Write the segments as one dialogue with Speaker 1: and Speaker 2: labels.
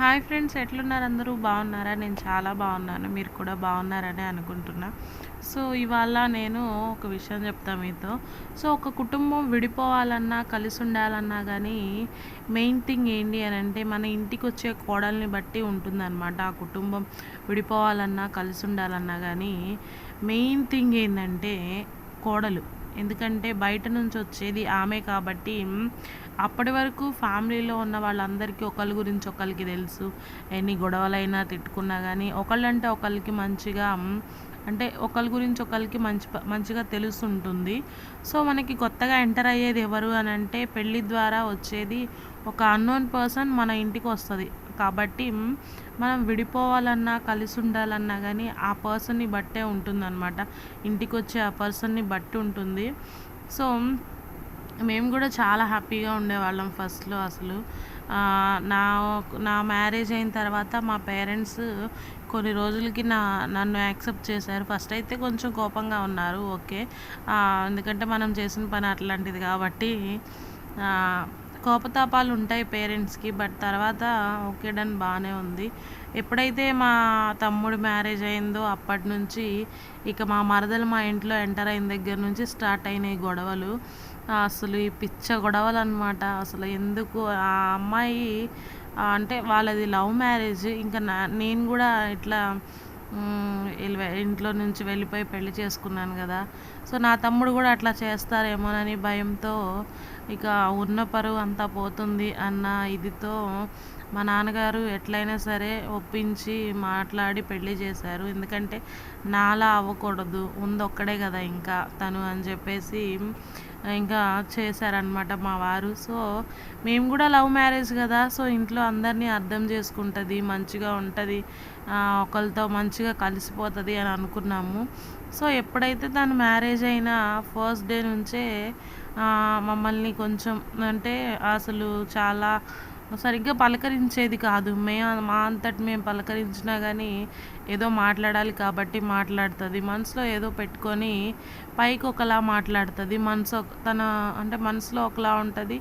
Speaker 1: Hi friends ఎట్లున్నారు అందరూ? బాగున్నారా? నేను చాలా బాగున్నాను. మీరు కూడా బాగున్నారని అనుకుంటున్నా. సో ఇవాళ నేను ఒక విషయం చెప్తా మీతో. సో ఒక కుటుంబం విడిపోవాలన్నా కలిసి ఉండాలన్నా కానీ మెయిన్ థింగ్ ఏంటి అని అంటే మన ఇంటికి వచ్చే కోడల్ని బట్టి ఉంటుందన్నమాట. ఆ కుటుంబం విడిపోవాలన్నా కలిసి ఉండాలన్నా కానీ మెయిన్ థింగ్ ఏంటంటే కోడలు. ఎందుకంటే బయట నుంచి వచ్చేది ఆమె కాబట్టి అప్పటి వరకు ఫ్యామిలీలో ఉన్న వాళ్ళందరికీ ఒకరి గురించి ఒకరికి తెలుసు. ఎన్ని గొడవలైనా తిట్టుకున్నా కానీ ఒకళ్ళంటే ఒకరికి మంచిగా అంటే ఒకరి గురించి ఒకరికి మంచి మంచిగా తెలుస్తుంటుంది సో మనకి కొత్తగా ఎంటర్ అయ్యేది ఎవరు అని అంటే పెళ్ళి ద్వారా వచ్చేది ఒక అన్నోన్ పర్సన్ మన ఇంటికి వస్తుంది. కాబట్టి మనం విడిపోవాలన్నా కలిసి ఉండాలన్నా కానీ ఆ పర్సన్ని బట్టే ఉంటుందన్నమాట. ఇంటికి వచ్చే ఆ పర్సన్ని బట్టి ఉంటుంది. సో మేము కూడా చాలా హ్యాపీగా ఉండేవాళ్ళం ఫస్ట్లో అసలు. నా నా మ్యారేజ్ అయిన తర్వాత మా పేరెంట్స్ కొన్ని రోజులకి నా నన్ను యాక్సెప్ట్ చేశారు. ఫస్ట్ అయితే కొంచెం కోపంగా ఉన్నారు ఓకే. ఎందుకంటే మనం చేసిన పని అట్లాంటిది కాబట్టి కోపతాపాలు ఉంటాయి పేరెంట్స్కి బట్ తర్వాత ఓకే డన్ బాగానే ఉంది. ఎప్పుడైతే మా తమ్ముడు మ్యారేజ్ అయిందో అప్పటి నుంచి ఇక మా మరదలు మా ఇంట్లో ఎంటర్ అయిన దగ్గర నుంచి స్టార్ట్ అయినాయి గొడవలు. అసలు ఈ పిచ్చ గొడవలు అనమాట అసలు ఎందుకు ఆ అమ్మాయి అంటే వాళ్ళది లవ్ మ్యారేజ్. ఇంకా నా నేను కూడా ఇట్లా ఇంట్లో నుంచి వెళ్ళిపోయి పెళ్ళి చేసుకున్నాను కదా. సో నా తమ్ముడు కూడా అట్లా చేస్తారేమోనని భయంతో ఇక ఉన్న పరువు అంతా పోతుంది అన్న ఇదితో మా నాన్నగారు ఎట్లయినా సరే ఒప్పించి మాట్లాడి పెళ్ళి చేశారు. ఎందుకంటే నాలా అవ్వకూడదు ఉంది ఒక్కడే కదా ఇంకా తను అని చెప్పేసి ఇంకా చేశారనమాట మా వారు. సో మేము కూడా లవ్ మ్యారేజ్ కదా సో ఇంట్లో అందరినీ అర్థం చేసుకుంటుంది మంచిగా ఉంటుంది ఒకరితో మంచిగా కలిసిపోతుంది అని అనుకున్నాము. సో ఎప్పుడైతే తను మ్యారేజ్ అయిన ఫస్ట్ డే నుంచే మమ్మల్ని కొంచెం అంటే అసలు చాలా సరిగ్గా పలకరించేది కాదు. మేము మా అంతటి మేము పలకరించినా కానీ ఏదో మాట్లాడాలి కాబట్టి మాట్లాడుతుంది. మనసులో ఏదో పెట్టుకొని పైకి ఒకలా మాట్లాడుతుంది. మనసు ఒక- తన అంటే మనసులో ఒకలా ఉంటుంది.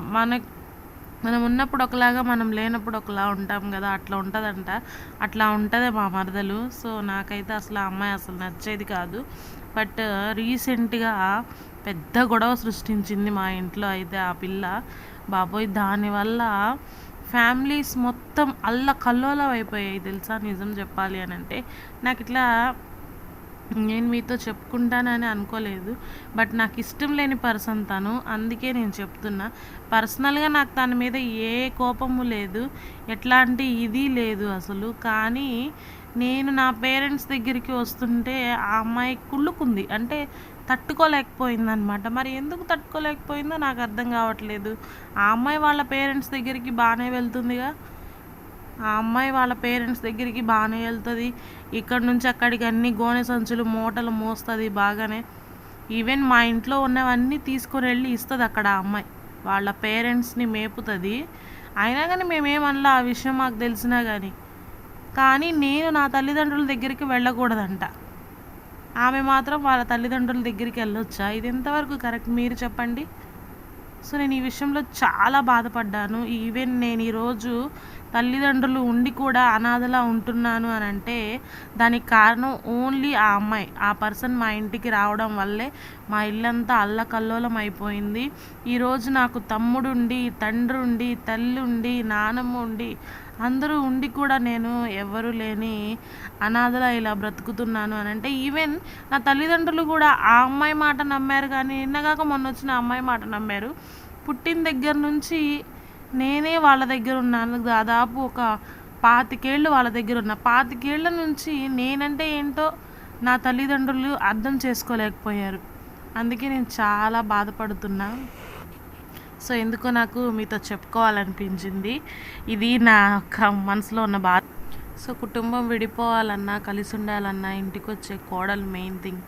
Speaker 1: మన మనం ఉన్నప్పుడు ఒకలాగా మనం లేనప్పుడు ఒకలా ఉంటాం కదా. అట్లా ఉంటుందంట. అట్లా ఉంటుంది మా మరదలు. సో నాకైతే అసలు ఆ అమ్మాయి అసలు నచ్చేది కాదు. బట్ రీసెంట్గా పెద్ద గొడవ సృష్టించింది మా ఇంట్లో అయితే ఆ పిల్ల. బాబోయ్ దానివల్ల ఫ్యామిలీస్ మొత్తం అల్ల కల్లోలం అయిపోయాయి తెలుసా నిజం చెప్పాలి అని అంటే. నాకు ఇట్లా నేను మీతో చెప్పుకుంటానని అనుకోలేదు. బట్ నాకు ఇష్టం లేని పర్సన్ తను. అందుకే నేను చెప్తున్నా. పర్సనల్గా నాకు తన మీద ఏ కోపము లేదు. ఎట్లాంటి ఇది లేదు అసలు. కానీ నేను నా పేరెంట్స్ దగ్గరికి వస్తుంటే ఆ అమ్మాయి కుళ్ళుకుంది. అంటే తట్టుకోలేకపోయిందనమాట మరి ఎందుకు తట్టుకోలేకపోయిందో నాకు అర్థం కావట్లేదు. ఆ అమ్మాయి వాళ్ళ పేరెంట్స్ దగ్గరికి బాగానే వెళ్తుందిగా. ఆ అమ్మాయి వాళ్ళ పేరెంట్స్ దగ్గరికి బాగానే వెళ్తుంది. ఇక్కడ నుంచి అక్కడికి అన్ని గోనె సంచులు మూటలు మోస్తుంది బాగానే. ఈవెన్ మా ఇంట్లో ఉన్నవన్నీ తీసుకొని వెళ్ళి ఇస్తుంది అక్కడ ఆ అమ్మాయి. వాళ్ళ పేరెంట్స్ని మేపుతుంది. అయినా కానీ మేమేమనలా ఆ విషయం మాకు తెలిసినా కానీ కానీ నేను నా తల్లిదండ్రుల దగ్గరికి వెళ్ళకూడదంట. ఆమె మాత్రం వాళ్ళ తల్లిదండ్రుల దగ్గరికి వెళ్ళొచ్చా? ఇది ఎంతవరకు కరెక్ట్? మీరు చెప్పండి. సో నేను ఈ విషయంలో చాలా బాధపడ్డాను. ఈవెన్ నేను ఈరోజు తల్లిదండ్రులు ఉండి కూడా అనాథలా ఉంటున్నాను అని అంటే దానికి కారణం ఓన్లీ ఆ అమ్మాయి. ఆ పర్సన్ మా ఇంటికి రావడం వల్లే మా ఇల్లంతా అల్లకల్లోలం అయిపోయింది. ఈరోజు నాకు తమ్ముడు ఉండి తండ్రి ఉండి తల్లి ఉండి నానమ్మ ఉండి అందరూ ఉండి కూడా నేను ఎవరు లేని అనాథలా ఇలా బ్రతుకుతున్నాను అని అంటే ఈవెన్ నా తల్లిదండ్రులు కూడా ఆ అమ్మాయి మాట నమ్మారు కానీ నిన్నగాక మొన్న వచ్చిన అమ్మాయి మాట నమ్మారు. పుట్టిన దగ్గర నుంచి నేనే వాళ్ళ దగ్గర ఉన్నాను. దాదాపు ఒక పాతికేళ్ళు వాళ్ళ దగ్గర ఉన్నా. పాతికేళ్ళ నుంచి నేనంటే ఏంటో నా తల్లిదండ్రులు అర్థం చేసుకోలేకపోయారు. అందుకే నేను చాలా బాధపడుతున్నా. సో ఎందుకో నాకు మీతో చెప్పుకోవాలనిపించింది. ఇది నా యొక్క మనసులో ఉన్న బాధ. సో కుటుంబం విడిపోవాలన్నా కలిసి ఉండాలన్నా ఇంటికి వచ్చే కోడలు మెయిన్ థింగ్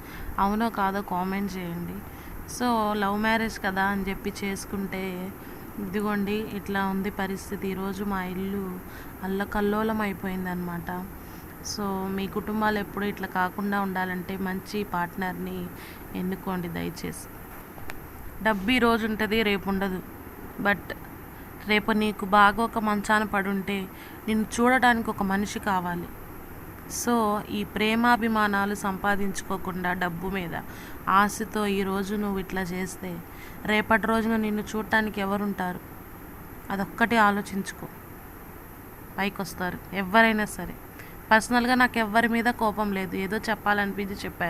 Speaker 1: అవునో కాదో కామెంట్ చేయండి. సో లవ్ మ్యారేజ్ కదా అని చెప్పి చేసుకుంటే ఇదిగోండి ఇట్లా ఉంది పరిస్థితి. ఈరోజు మా ఇల్లు అల్లకల్లోలం అయిపోయిందనమాట సో మీ కుటుంబాలు ఎప్పుడు ఇట్లా కాకుండా ఉండాలంటే మంచి పార్ట్నర్ని ఎన్నుకోండి దయచేసి. డబ్బు ఈ రోజు ఉంటుంది రేపు ఉండదు. బట్ రేపు నీకు బాగా ఒక మంచాన పడుంటే నిన్ను చూడడానికి ఒక మనిషి కావాలి. సో ఈ ప్రేమాభిమానాలు సంపాదించుకోకుండా డబ్బు మీద ఆశతో ఈరోజు నువ్వు ఇట్లా చేస్తే రేపటి రోజున నిన్ను చూడటానికి ఎవరుంటారు? అదొక్కటి ఆలోచించుకో. పైకి వస్తారు ఎవరైనా సరే. పర్సనల్గా నాకు ఎవ్వరి మీద కోపం లేదు. ఏదో చెప్పాలనిపించి చెప్పాను.